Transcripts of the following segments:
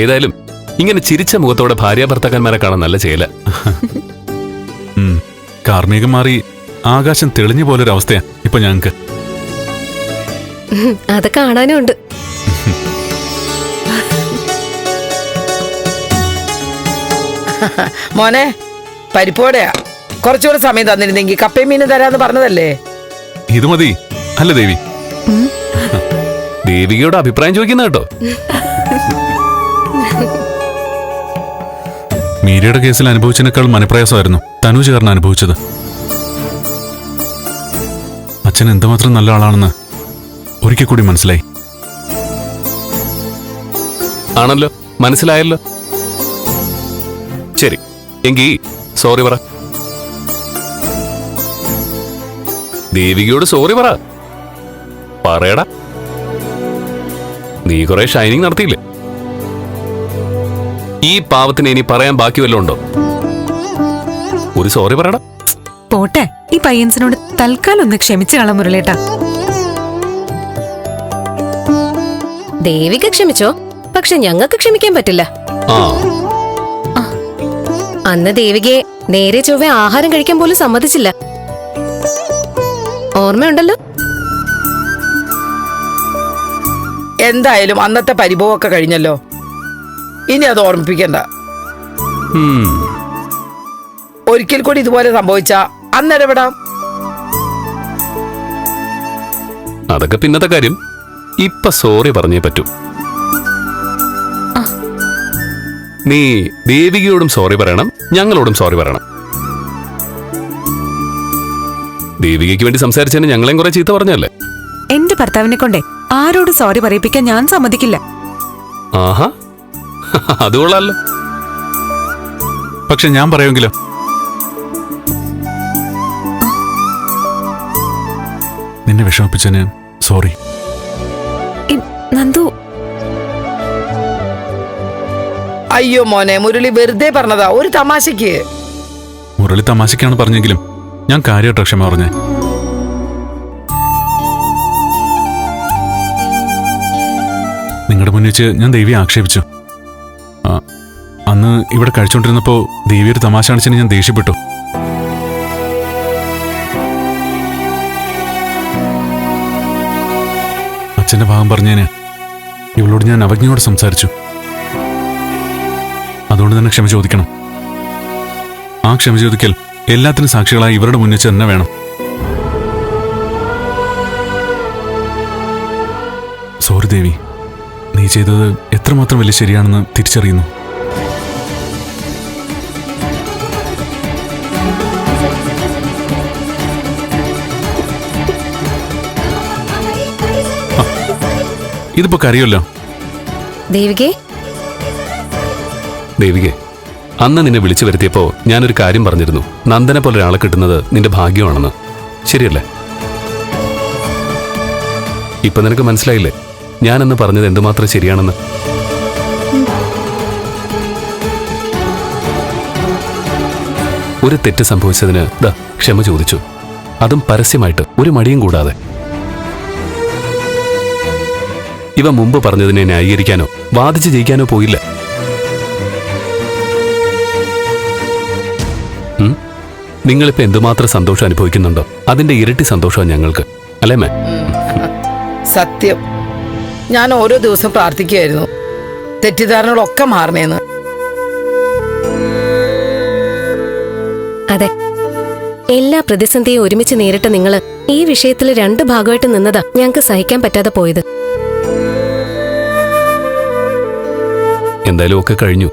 ഏതായാലും ഇങ്ങനെ ചിരിച്ച മുഖത്തോടെ ഭാര്യ ഭർത്താക്കന്മാരെ കാണാൻ നല്ല ചെയ്യല കാർമികം കാർമേഘം മാറി ആകാശം തെളിഞ്ഞ പോലൊരവസ്ഥയാ ഇപ്പൊ ഞങ്ങക്ക്. അത് കാണാനും ഉണ്ട്. മോനെ പരിപ്പോടെയാ കുറച്ചുകൂടെ സമയം തന്നിരുന്നെങ്കിൽ കപ്പയും മീനും തരാന്ന് പറഞ്ഞതല്ലേ? ഇത് മതി. അല്ല ദേവി. ദേവികയുടെ അഭിപ്രായം ചോദിക്കുന്ന കേട്ടോ. മീരയുടെ കേസിൽ അനുഭവിച്ചതിനേക്കാൾ മനപ്രയാസമായിരുന്നു തനു ചേർന്ന് അനുഭവിച്ചത്. അച്ഛൻ എന്തുമാത്രം നല്ല ആളാണെന്ന് ഒരിക്കൽ കൂടി മനസ്സിലായി. ആണല്ലോ? മനസ്സിലായല്ലോ? ശരി എങ്കി സോറി പറ. ദേവികയോട് സോറി പറ. പറയടാ. നീ കുറെ ഷൈനിങ് നടത്തിയില്ലേ? ഈ പാവത്തിന് ഇനി പറയാൻ ബാക്കി വല്ലതും ഉണ്ടോ? ഒരു സോറി പറയടാ. പോട്ടെ ഈ പയ്യൻസിനോട് തൽക്കാലം ഒന്ന് ക്ഷമിച്ചു കള മുരളേട്ടാ. ദേവിക ക്ഷമിച്ചോ? പക്ഷെ ഞങ്ങൾക്ക് ക്ഷമിക്കാൻ പറ്റില്ല. ആ. അന്ന് ദേവികയെ നേരെ ചൊവ്വെ ആഹാരം കഴിക്കാൻ പോലും സമ്മതിച്ചില്ല. ഓർമ്മയുണ്ടല്ലോ? എന്തായാലും അന്നത്തെ പരിഭവമൊക്കെ കഴിഞ്ഞല്ലോ. ഇനി അത് ഓർമ്മിപ്പിക്കണ്ട. ഉം. ഒരിക്കൽ കൂടി ഇതുപോലെ സംഭവിച്ച അന്നിടപെടാം അതൊക്കെ പിന്നത്തെ കാര്യം. ഇപ്പൊ സോറി പറഞ്ഞേ പറ്റൂ. നീ ദേവികയോടും സോറി പറയണം ഞങ്ങളോടും സോറി പറയണം. ദേവികയ്ക്ക് വേണ്ടി സംസാരിച്ചതിന് ഞങ്ങളെയും കുറെ ചീത്ത പറഞ്ഞല്ലേ? എന്റെ ഭർത്താവിനെ കൊണ്ടേ ആരോട് സോറി പറയിപ്പിക്കാൻ ഞാൻ സമ്മതിക്കില്ല. ആഹാ. അത് കൊള്ളാലോ. പക്ഷെ ഞാൻ പറയുമെങ്കിലോ? നിന്നെ വിഷമിപ്പിച്ചതിന് സോറി. നന്ദു. അയ്യോ മോനെ മുരളി വെറുതെ പറഞ്ഞതാ ഒരു തമാശക്ക് മുരളി തമാശക്കാണ് പറഞ്ഞെങ്കിലും ഞാൻ കാര്യമായിട്ട് ക്ഷമ പറഞ്ഞേ. നിങ്ങളുടെ മുന്നിൽ വെച്ച് ഞാൻ ദേവിയെ ആക്ഷേപിച്ചു. അന്ന് ഇവിടെ കഴിച്ചുകൊണ്ടിരുന്നപ്പോ ദേവി ഒരു തമാശ കാണിച്ചതിന് ഞാൻ ദേഷ്യപ്പെട്ടു. അച്ഛന്റെ ഭാഗം പറഞ്ഞതിന് ഇവളോട് ഞാൻ അവജ്ഞയോട് സംസാരിച്ചു. അതുകൊണ്ട് തന്നെ ക്ഷമ ചോദിക്കണം. ആ ക്ഷമ ചോദിക്കൽ എല്ലാത്തിനും സാക്ഷികളായി ഇവരുടെ മുന്നിൽ തന്നെ വേണം. സോറി ദേവി. നീ ചെയ്തത് എത്രമാത്രം വലിയ ശരിയാണെന്ന് തിരിച്ചറിയുന്നു. ഇതിപ്പോ കറിയല്ലോ ദേവികെ? ദേവികെ അന്ന് നിന്നെ വിളിച്ചു വരുത്തിയപ്പോ ഞാനൊരു കാര്യം പറഞ്ഞിരുന്നു. നന്ദനെ പോലെ ഒരാളെ കിട്ടുന്നത് നിന്റെ ഭാഗ്യമാണെന്ന്. ശരിയല്ലേ? ഇപ്പൊ നിനക്ക് മനസ്സിലായില്ലേ? ഞാനെന്ന് പറഞ്ഞത് എന്തുമാത്രം ശരിയാണെന്ന്. ഒരു തെറ്റ് സംഭവിച്ചതിന് ദാ ക്ഷമ ചോദിച്ചു. അതും പരസ്യമായിട്ട് ഒരു മടിയും കൂടാതെ. ഇവ മുമ്പ് പറഞ്ഞതിനെ ന്യായീകരിക്കാനോ വാദിച്ച് ജയിക്കാനോ പോയില്ല? നിങ്ങളിപ്പോ എന്തുമാത്രം സന്തോഷം അനുഭവിക്കുന്നുണ്ടോ? അതിന്റെ ഇരട്ടി സന്തോഷമാണ് ഞങ്ങൾക്ക്. അല്ലേ മേ? സത്യം. ഞാൻ ഓരോ ദിവസം പ്രാർത്ഥിക്കുകയായിരുന്നു. തെറ്റിദ്ധാരണകളൊക്കെ മാറണേന്ന് അതെ. എല്ലാ പ്രതിസന്ധിയും ഒരുമിച്ച് നേരിട്ട നിങ്ങൾ ഈ വിഷയത്തിൽ രണ്ട് ഭാഗമായിട്ട് നിന്നതാ ഞങ്ങൾക്ക് സഹിക്കാൻ പറ്റാതെ പോയത്. എന്തായാലും ഒക്കെ കഴിഞ്ഞു.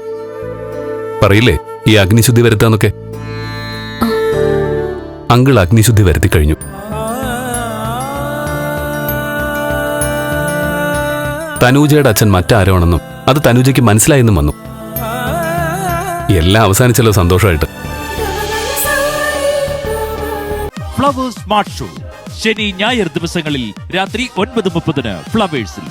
പറയില്ലേ ഈ അഗ്നിശുദ്ധി വരുത്താന്നൊക്കെ? അങ്കിൾ അഗ്നിശുദ്ധി വരുത്തി കഴിഞ്ഞു. തനൂജയുടെ അച്ഛൻ മറ്റാരോണെന്നും അത് തനൂജയ്ക്ക് മനസ്സിലായെന്നും വന്നു. എല്ലാം അവസാനിച്ചല്ലോ സന്തോഷമായിട്ട് ഫ്ലവേഴ്സ് സ്മാർട്ട് ഷോ. ശനി ഞായർ ദിവസങ്ങളിൽ രാത്രി ഒൻപത് മുപ്പതിന് ഫ്ലവേഴ്സിൽ.